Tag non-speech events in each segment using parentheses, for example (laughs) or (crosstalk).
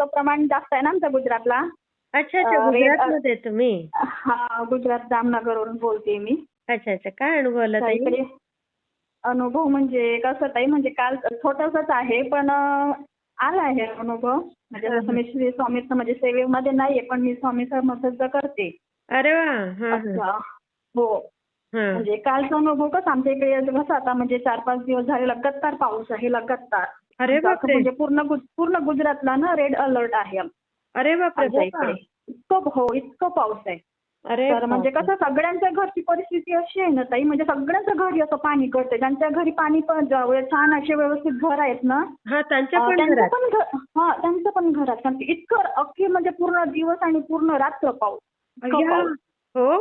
पावसाचं प्रमाण जास्त आहे ना आमच्या गुजरातला. अच्छा अच्छा गुजरातमध्ये तुम्ही? हा गुजरात जामनगरवरून बोलते मी. अच्छा अच्छा काय अनुभव आला तर ताई? इकडे अनुभव म्हणजे कसं ताई म्हणजे काल छोटासाच आहे पण आला आहे अनुभव. म्हणजे जसं. मी श्री स्वामीचं म्हणजे सेवेमध्ये नाहीये पण मी स्वामी समर्थाचं करते. अरे वा हा हा. असं हो हा. म्हणजे कालचा अनुभव कसं? आमच्या इकडे कसं आता म्हणजे चार पाच दिवस झाले लगातार पाऊस आहे लगातार. अरे बापरे! म्हणजे पूर्ण पूर्ण गुजरातला ना रेड अलर्ट आहे. अरे बापरे इतकं हो इतकं पाऊस आहे. अरे तर म्हणजे. कसं सगळ्यांच्या घरची परिस्थिती अशी आहे ना ताई म्हणजे सगळ्यांच्या घरी असं पाणी गळतंय. ज्यांच्या घरी पाणी पण छान असे व्यवस्थित घर आहेत ना त्यांच्या पण त्यांचं घरात. पण घर हा त्यांचं पण घरात इतकं अख्खी म्हणजे पूर्ण दिवस आणि पूर्ण रात्र. पाऊस. हो?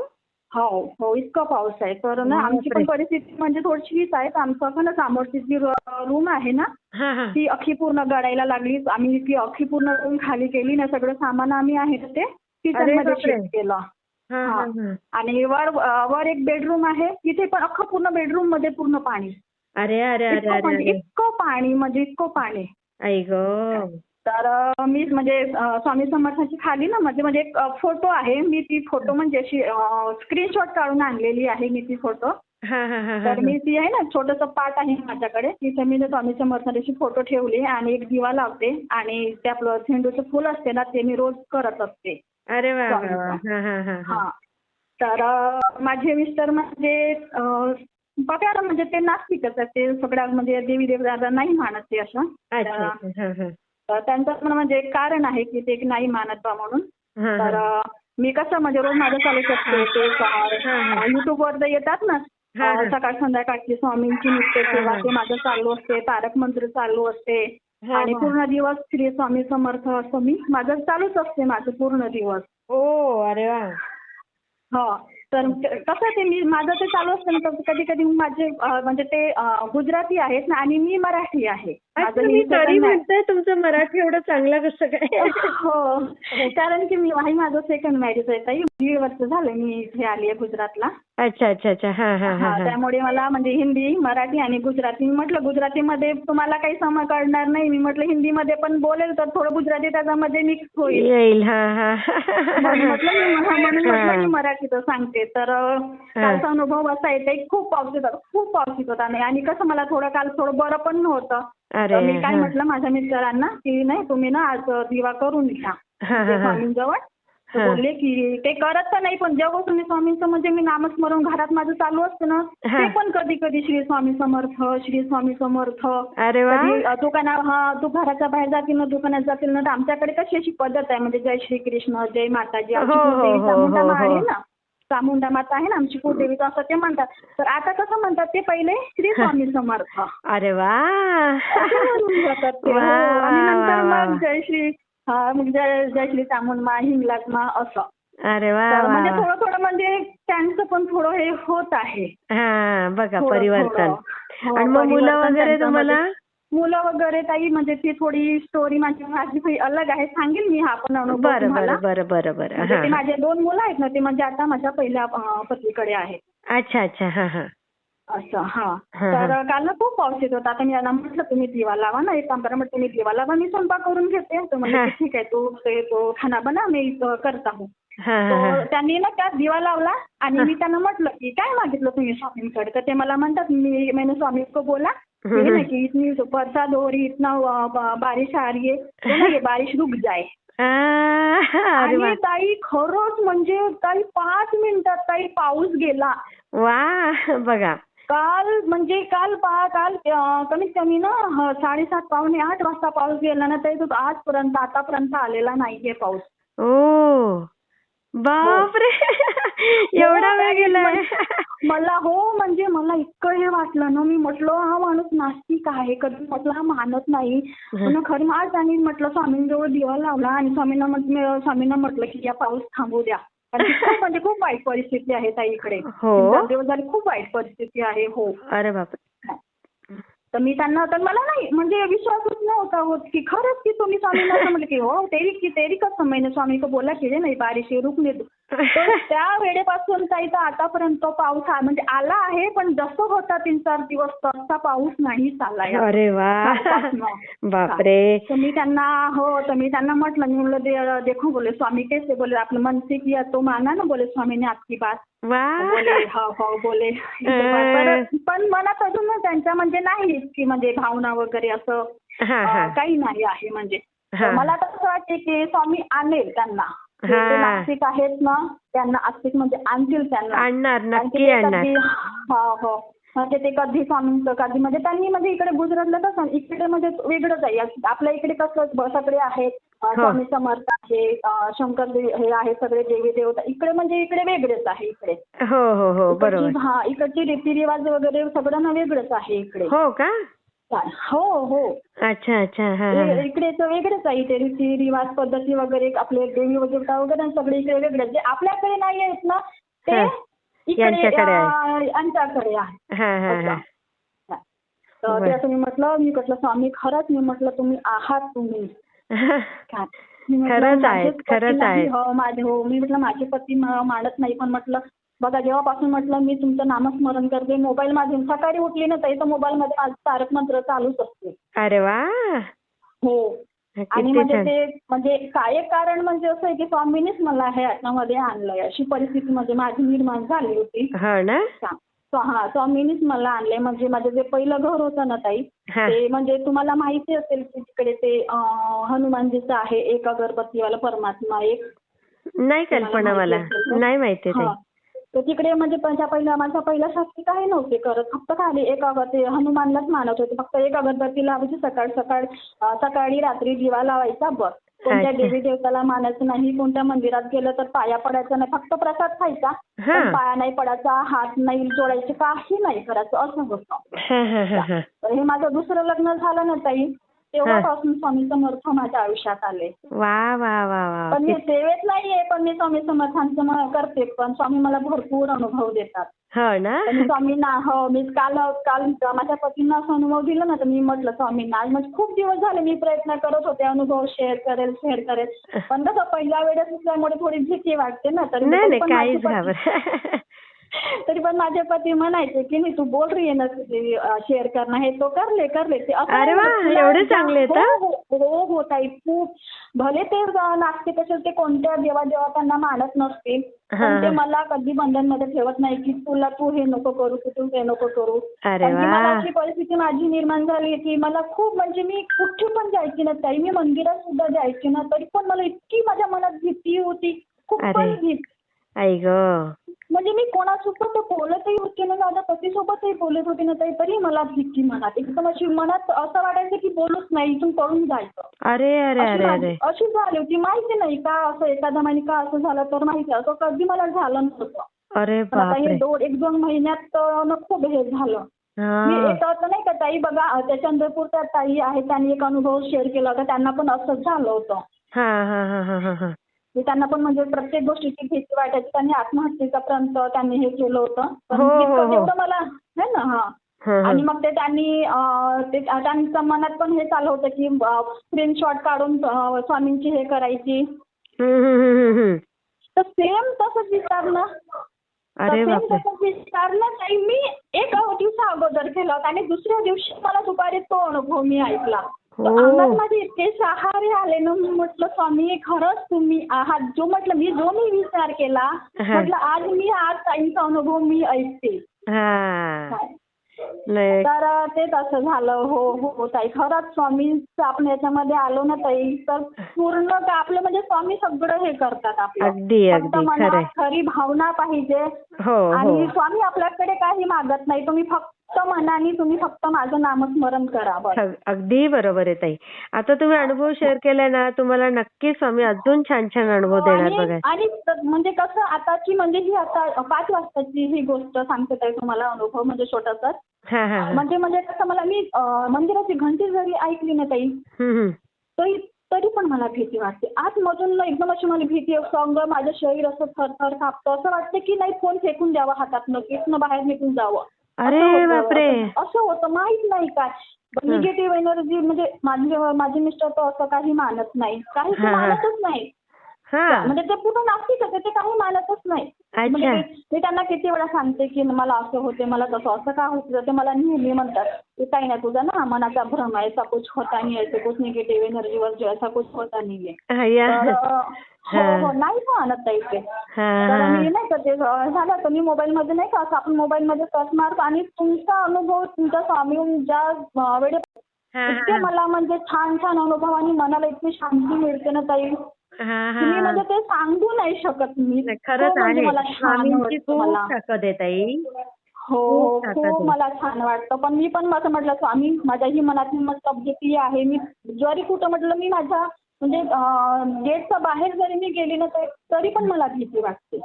हो हो इतकं पाऊस आहे. तर ना आमची बापरे. पण परिस्थिती म्हणजे थोडीशी हीच आहे. आमचं पण समोरची जी रूम आहे ना हा हा. ती अख्खी पूर्ण गळायला लागली. आम्ही ती अख्खी पूर्ण रूम खाली केली ना सगळं सामान आम्ही आहे ना ते किचनमध्ये. शिफ्ट केलं. हा हा. हा आणि वर वर एक बेडरूम आहे. तिथे पण अख्खं पूर्ण बेडरूममध्ये पूर्ण पाणी. अरे अरे अरे इतकं पाणी म्हणजे इतकं पाणी. तर मी म्हणजे स्वामी समर्थाची खाली ना म्हणजे म्हणजे एक फोटो आहे. मी ती फोटो म्हणजे अशी स्क्रीनशॉट काढून आणलेली आहे मी ती फोटो. हा हा हा हा तर मी ती आहे ना छोटस पाट आहे माझ्याकडे. तिथे मी स्वामी समर्थाची फोटो ठेवली आणि एक दिवा लावते आणि ते आपलं झेंडूचं फुल असते ना ते मी रोज करत असते. अरे वा. हा तर माझे मिस्टर म्हणजे अं, बघा ना म्हणजे ते नास्तिकच आहेत ते सगळ्या म्हणजे देवी देवता नाही मानत ते असं. तर- त्यांचं पण म्हणजे एक कारण आहे की ते एक नाही मानत बा म्हणून. तर मी कसं म्हणजे रोज माझं चालू शकते ते. युट्यूबवर जे येतात ना. सकाळ संध्याकाळची स्वामींची नित्य सेवा हा. ते माझं चालू असते तारक मंत्र चालू असते. आणि. पूर्ण दिवस श्री स्वामी समर्थ असं मी माझं चालूच असते माझं पूर्ण दिवस. ओ अरे वा. हो. तर कसं ते मी माझं ते चालू असतं ना तर कधी कधी माझे म्हणजे ते गुजराती आहेत ना आणि मी मराठी आहे. मी तरी. म्हणते तुमचं मराठी एवढं चांगलं कसं काय? (laughs) हो. कारण की मी आहे माझं सेकंड मॅरेज आहे ताई. दीड वर्ष झालं मी इथे आली आहे गुजरातला. अच्छा अच्छा अच्छा. हा हा हा हा हा. त्यामुळे मला म्हणजे हिंदी मराठी आणि गुजराती मी म्हटलं गुजरातीमध्ये तुम्हाला काही सम कळणार नाही. मी म्हटलं हिंदीमध्ये पण बोलेल तर थोडं गुजराती त्याच्यामध्ये मिक्स होईल. येईल हा हा. म्हटलं मी म्हणून म्हटलं मी. मराठीचं सांगते. तर कालचा अनुभव असा येते खूप पाऊस येत होता खूप पाऊस येत होता. आणि आणि कसं मला थोडं काल थोडं बरं पण नव्हतं. अरे तर मी काय. म्हटलं माझ्या मिस्टरांना की नाही तुम्ही ना आज दिवा करून घ्या. स्वामींजवळ. बोलले की ते करत तर नाही पण जेव्हा तुम्ही स्वामींचं म्हणजे मी नामस्मरण घरात माझं चालू असतं ना. ते पण कधी कधी श्री स्वामी समर्थ श्री स्वामी समर्थ. अरे वा. दुकाना हा तू घराच्या बाहेर जातील ना दुकानात जातील ना तर आमच्याकडे कशी अशी पद्धत आहे म्हणजे जय श्री कृष्ण जय माताजी आमची हो, हो, कुलदेवी हो, चामुंडा. आहे ना चामुंडा माता आहे ना आमची कुलदेवी असं ते म्हणतात. तर आता कसं म्हणतात ते पहिले श्री स्वामी समर्थ. अरे वा. नंतर मग. जय श्री हा, मग जय जय श्री चामुंडमा हिंगलाज मा असं. अरे वा तर म्हणजे. थोडं थोडं म्हणजे त्यांचं पण थोडं हे होत आहे. हा बघा थोडं- परिवर्तन. थोडं. हो, आणि मग मुलं परिवर्तन वगैरे त्यांच्यामध्ये. तुम्हाला? मुलं वगैरे ताई म्हणजे ती थोडी स्टोरी माझी माझी काही अलग आहे. सांगेल मी हा पण अनुभव बरं तुम्हाला. बरं बरं बरं. बरं म्हणजे ते हा. माझे दोन मुलं आहेत ना ते म्हणजे आता माझ्या पहिल्या अं, पत्नीकडे आहेत. अच्छा अच्छा. हा हा. असं हा. तर. काल ना खूप पाऊस येत होता. आता मी यांना म्हटलं तुम्ही दिवा लावा ना एक काम करा म्हटलं तुम्ही दिवा लावा मी स्वयंपाक करून घेते. तर म्हणजे. ठीक आहे तू ते तो खाना बना मी करता हूँ. त्यांनी ना त्यात दिवा लावला आणि. मी त्यांना म्हटलं की काय मागितलं तुम्ही स्वामींकडे? तर ते मला म्हणतात मी मैंने स्वामी को बोला. की इतनी बरसात हो रही इतना बारिश आ रही है बारिश रुक जाए वा आणि ताई खरंच म्हणजे ताई पाच मिनिटात ताई पाऊस गेला. वा बघा. काल म्हणजे काल पा काल कमीत कमी ना ह, साडेसात पावणे आठ वाजता पाऊस गेला ना तरी तो आजपर्यंत आतापर्यंत आलेला नाहीये पाऊस. ओ बापरे! एवढा वेळ गेलाय. मला हो म्हणजे मला इतकं हे वाटलं ना मी म्हटलं हा माणूस नास्तिक आहे कधी म्हटलं हा मानत नाही. पण खरं आज आणि म्हटलं स्वामींजवळ दिवा लावला आणि स्वामींना म्हटलं स्वामींना म्हटलं की या पाऊस थांबू द्या. खूप (laughs) म्हणजे खूप वाईट परिस्थिती आहे ताई इकडे. हो? तीन चार दिवस झाले खूप वाईट परिस्थिती आहे हो. अरे बापरे. तर मी त्यांना तर मला नाही म्हणजे विश्वासच नव्हता होत की खरंच की तुम्ही स्वामींना असं म्हटलं की हो तेरी की तेरी कसं महिने स्वामी को बोला की रे नाही बारिश तर त्या वेळेपासून ताई तर आतापर्यंत तो पाऊस हा म्हणजे आला आहे पण जसं होता तीन चार दिवस तसा पाऊस नाही चाललाय. अरे वा. बापरे. मी त्यांना हो तर मी त्यांना म्हटलं मी म्हणलं देखो बोले स्वामी कैसे बोले आपलं मन से किया तो माना ना बोले स्वामीने आपकी बात. बोले हो हो बोले. (laughs) पण- मनात अजून त्यांच्या म्हणजे नाही की म्हणजे भावना वगैरे असं काही नाही आहे म्हणजे. मला तर असं वाटते की स्वामी आणेल त्यांना. जे नास्तिक आहेत ना त्यांना आस्तिक म्हणजे आणतील त्यांना. हो हो. म्हणजे ते कधी स्वामींचं कधी म्हणजे त्यांनी म्हणजे इकडे गुजरातला कसं इकडे म्हणजे वेगळंच आहे. आपल्या इकडे कसं सगळे आहेत. स्वामी समर्थ आहे शंकर हे आहे सगळे देवी देवता. इकडे म्हणजे इकडे वेगळेच आहे इकडे. हो हो हो इकडची- बरोबर. हा इकडची रीतिरिवाज वगैरे सगळं ना वेगळंच आहे इकडे. हो का? हो हो अच्छा अच्छा हा इकडे तर वेगळेच आहे ते रीती रिवाज पद्धती वगैरे आपले देवी देवता वगैरे सगळे इकडे वेगळे जे आपल्याकडे नाही आहेत ना ते. इकडे यांच्याकडे आहे. यांच्याकडे. तर ते बरं. असं. मी म्हटलं मी म्हटलं स्वामी खरंच मी म्हटलं तुम्ही आहात तुम्ही. (laughs) खरंच माझे पती खरंच आहेत. हो माझे हो. मी म्हटलं माझे पती मानत नाही. पण म्हटलं बघा जेव्हापासून म्हटलं मी तुमचं नामस्मरण करते मोबाईल मध्ये सकाळी उठली ना ताई तर मोबाईल मध्ये माझं तारक मंत्र चालूच असते. अरे वा! हो. आणि म्हणजे ते म्हणजे काय कारण म्हणजे असं आहे की स्वामींनीच मला हे याच्यामध्ये आणलंय अशी परिस्थिती म्हणजे माझी निर्माण झाली होती. हो ना? हा स्वामींनीच मला आणलंय. म्हणजे माझं जे पहिलं घर होतं ना ताई ते म्हणजे तुम्हाला माहिती असेल की तिकडे ते हनुमानजीचं आहे एक अगरबत्तीवाला परमात्मा एक नाही कल्पना मला? नाही माहिती. तर तिकडे म्हणजे माझ्या पहिल्या माझ्या पहिल्या शास्त्री काही नव्हते करत. फक्त खाली एक अगरबत्ती हनुमानलाच मानत होते. फक्त एक अगरबत्ती लावायची सकाळ सकाळ सकाळी रात्री दिवा लावायचा बस. कोणत्या. देवी देवताला मानायचं नाही कोणत्या मंदिरात गेलं तर पाया पडायचं नाही फक्त प्रसाद खायचा. पण पाया नाही पडायचा हात नाही जोडायचे काही नाही करायचं असं होतं हा हा हा हा तर हे माझं दुसरं लग्न झालं ना ताई तेव्हापासून स्वामी समर्थ माझ्या आयुष्यात आले. वा वा वा वा. पण मी सेवेत नाहीये पण मी स्वामी समर्थांचं करते पण स्वामी मला भरपूर अनुभव देतात. हो ना? स्वामींना हो मी काल काल माझ्या पतींना असं अनुभव दिला ना तर मी म्हटलं स्वामींना आज म्हणजे खूप दिवस झाले मी प्रयत्न करत होते अनुभव शेअर करेल शेअर करेल. (laughs) पण कसं पहिल्या वेळेस असल्यामुळे थोडी भीती वाटते ना तरी काहीच (laughs) तरी पण माझे पती म्हणायचे की नाही तू बोल रही है ना शेअर करणं. हे तो कर ले कर ले ते असं अरे वा, एवढे चांगले आहेत, हो, हो? हो हो ताई खूप. भले ते नास्तिक असेल ते कोणत्या देवा देवा त्यांना मानत नसतील हा, पण ते हा. मला कधी बंधनमध्ये ठेवत नाही की तुला तू हे नको करू की तू हे नको करू. अरे कारण की वा. मला अशी परिस्थिती माझी निर्माण झाली की मला खूप म्हणजे मी कुठे पण जायची ना ताई मी मंदिरात सुद्धा जायची ना तरी पण मला इतकी माझ्या मनात भीती होती खूप अरे. पण भीती. आई ग. म्हणजे मी कोणासोबत बोलतही होते ना माझ्या पतीसोबतही बोलत होते ना ताई तरी मला भीती मनात एकदम अशी मनात असं वाटायचं की बोलूच नाही इथून पळून जायचं. अरे अरे अशी अरे माझी- अरे. अशी झाली होती माहिती नाही का असं एखाद्या महिने का असं झालं तर माहिती असं कधी मला झालं नव्हतं. अरे पण आता हे बापरे. दोन एक दोन महिन्यात अं, ना खूप हे झालं. मी हा एक असं नाही का ताई बघा अं, त्या चंद्रपूरच्या ताई आहेत त्यांनी एक अनुभव शेअर केला होता त्यांना पण असंच झालं होतं. हा हा हा हा हा हा. की त्यांना पण म्हणजे प्रत्येक गोष्टीची भीती वाटायची त्यांनी आत्महत्येचा पर्यंत त्यांनी हे केलं होतं पण हो, हो, तितकं हो. मला है ना हा. आणि मग ते त्यांनी ते त्यांच्या मनात पण हे चालू होतं की स्क्रीनशॉट काढून स्वामींची हे करायची. तर सेम तसंच विचारणं अरे सेम तसंच विचारणं मी एक दिवसा अगोदर केलं होतं आणि दुसऱ्या दिवशी मला दुपारी तो अनुभव मी ऐकला. अंगात माझे इतके सहारे आले ना मी म्हटलं स्वामी खरंच तुम्ही आहात. जो म्हटलं मी जो मी विचार केला हा. म्हटलं आज मी आज ताईंचा अनुभव मी ऐकते. हा. तर ते तसं झालं. हो हो ताई खरंच स्वामींचं आपण याच्यामध्ये आलो ना ताई तर पूर्ण का आपलं म्हणजे स्वामी सगळं हे करतात आपलं. फक्त मनात. खरी भावना पाहिजे. हो हो. आणि स्वामी आपल्याकडे काही मागत नाही. तुम्ही फक्त मनाने तुम्ही फक्त माझं नामस्मरण करा बस. अग- अगदी बरोबर आहे ताई. आता तुम्ही अनुभव शेअर केलाय ना तुम्हाला नक्की स्वामी अजून छान छान अनुभव देणार आणि बघा. आणि म्हणजे कसं आताची म्हणजे ही आता पाच वाजताची ही गोष्ट सांगते ताई तुम्हाला अनुभव म्हणजे छोटासा. हा हा हा. म्हणजे म्हणजे कसं मला मी अं, मंदिराची घंटी जरी ऐकली ना ताई हम्म, हम्म. तरी तरी पण मला भीती वाटते. आतमधून ना एकदम अशी मला भीती अंग माझं शरीर असं थरथर कापतं असं वाटतं की नाही फोन फेकून द्यावा हातातनं इथनं बाहेर निघून जावं. अरे. बापरे. असं होतं माहीत नाही काय. निगेटिव्ह एनर्जी म्हणजे माझे माझे मिस्टर तर असं काही मानत नाही. काही ते. मानतच नाही. हा. म्हणजे ते पूर्ण नास्तिक होते ते काही मानतच नाही. म्हणजे मी त्यांना किती वेळा सांगते की मला असं होते मला तसं असं का होतं ते मला नेहमी म्हणतात की काही नाही तुझा ना मनाचा भ्रम आहे ऐसा कुछ होता नहीं ऐसे कुछ निगेटिव्ह एनर्जीवर जो ऐसा कुछ होता नहीं है हा, तर अं, हो हा. हो नाही मानत ताई ते. हा तर हा. मी नाही का ते झालं तर मी मोबाईलमध्ये नाही का असं आपण मोबाईलमध्ये सर्च मारतो आणि तुमचा अनुभव तुमच्या स्वामी ज्या वेळे हा, इतके हा. मला म्हणजे छान छान अनुभव आणि मनाला इतकी शांती मिळते ना ताई. हा की मी हा. म्हणजे ते सांगू नाही शकत मी. नाही, खरंच म्हणजे आहे. मला ताकद आहे ताई. हो खूप. मला छान वाटतं. पण मी पण असं म्हटलं स्वामी माझ्याही मनात हिंमत घेतली आहे. मी जरी कुठं म्हटलं मी माझ्या म्हणजे गेटच्या बाहेर जरी मी गेली ना तर- पण मला भीती वाटते.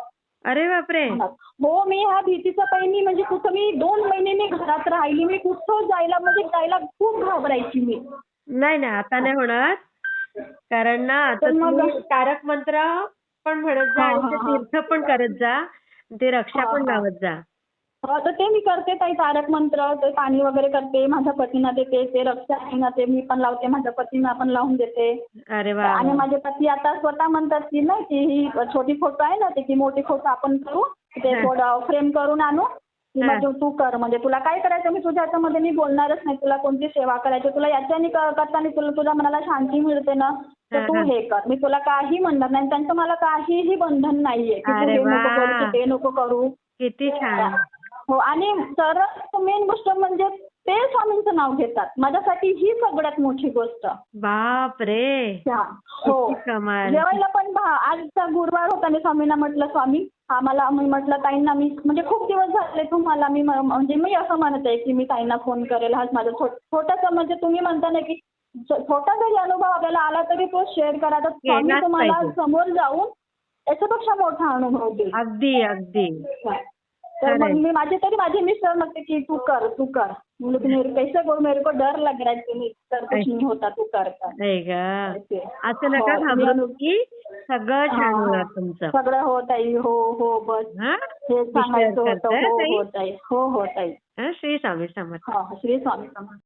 अरे बापरे! हो. मी ह्या भीतीचं पहिली म्हणजे कुठं मी दोन महिने मी घरात राहिली. मी कुठं जायला म्हणजे जायला खूप घाबरायची मी. नाही नाही आता नाही होणार. कारण ना आता तर मग- तारक मंत्र पण म्हणत जा हा, आणि हा, ते हा. तीर्थ पण करत जा. ते रक्षा पण. लावत जा. हो, तर ते मी करते ताई तारक मंत्र ते पाणी वगैरे करते माझ्या पतींना देते ते रक्षा आहे ना ते मी पण लावते माझ्या पतींना पण लावून देते अरे वा आणि माझे पती आता स्वतः म्हणतात की नाही की ही छोटी फोटो आहे ना त्याची मोठी फोटो आपण करू ते. थोडं फ्रेम करून आणू की. मग तू कर म्हणजे तुला काय करायचं मी तुझ्या ह्याच्यामध्ये मी बोलणारच नाही तुला कोणती सेवा करायची तुला याच्याने करताना तुला तुझ्या मनाला शांती मिळते ना तर तू हा. कर मी तुला काही म्हणणार नाही त्यांचं मला काहीही बंधन नाहीये की तू हे नको. करू की ते नको करू किती छान हो आणि सर्वात मेन गोष्ट म्हणजे ते स्वामींचं नाव घेतात. माझ्यासाठी ही सगळ्यात मोठी गोष्ट. बाप रे. हो. जेवायला पण आजचा गुरुवार होता मी स्वामींना म्हटलं स्वामी आम्हाला मी म्हटलं ताईंना मी म्हणजे खूप दिवस झाले तुम्हाला मी म्हणजे मी असं म्हणत आहे की मी ताईंना फोन करेल. हाच माझा छोटासा म्हणजे तुम्ही म्हणता ना की छोटा जरी अनुभव आपल्याला आला तरी तो शेअर करा. तर स्वामी तुम्हाला. समोर जाऊन याच्यापेक्षा मोठा अनुभव देईल. अगदी अगदी. तर मग. मी माझे तरी माझे मिस्टर म्हणते की तू कर तू कर. तू मेरे कैसे करू मेरे को डर लग रहा है मी कर कुछ नहीं होता तू कर कर. असे. नका हो, घाबरू की सगळं छान होणार. तुमचं. सगळं हो ताई हो हो बस. हा? सांगायचं होतं. हो. हो ताई? हो हो ताई. श्री स्वामी समर्थ. हा श्री स्वामी समर्थ.